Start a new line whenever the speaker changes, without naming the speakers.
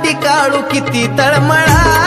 साठी काळू किती तळमळा.